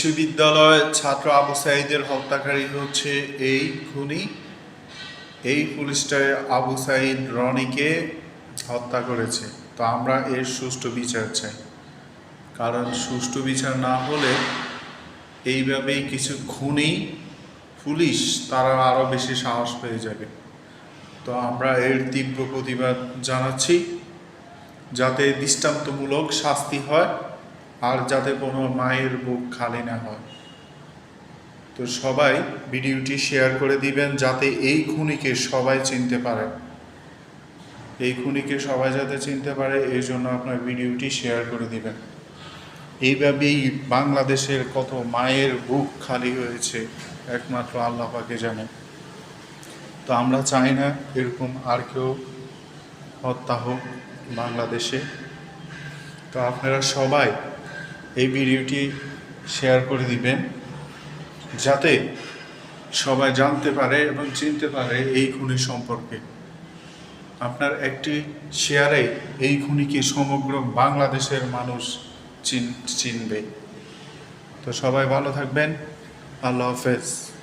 বিশ্ববিদ্যালয় ছাত্র আবু সাইদের হত্যাকারী হচ্ছে এই খুনি। এই পুলিশটা আবু সাইদ রনিকে হত্যা করেছে। তো আমরা এর সুষ্ঠু বিচার চাই। কারণ সুষ্ঠু বিচার না হলে এইভাবেই কিছু খুনি, পুলিশ, তারা আরও বেশি সাহস পেয়ে যাবে। তো আমরা এর তীব্র প্রতিবাদ জানাচ্ছি। যাতে দৃষ্টান্তমূলক শাস্তি হয়। আর যাতে কোনো মায়ের বুক খালি না হয়। তো সবাই ভিডিওটি শেয়ার করে দিবেন যাতে এই খুনিকে সবাই চিনতে পারে। এই খুনিকে সবাই যাতে চিনতে পারে, এই জন্য আপনার ভিডিওটি শেয়ার করে দিবেন। এইভাবেই বাংলাদেশের কত মায়ের বুক খালি হয়েছে, একমাত্র আল্লাহ পাকে জানে তো আমরা চাই না এরকম আর কেউ হত্যা হোক বাংলাদেশে। তো আপনারা সবাই এই ভিডিওটি শেয়ার করে দিবেন যাতে সবাই জানতে পারে এবং চিনতে পারে এই খুনি সম্পর্কে। আপনার একটি শেয়ারে এই খুনিকে সমগ্র বাংলাদেশের মানুষ চিন, চিনবে। তো সবাই ভালো থাকবেন। আল্লাহ হাফেজ।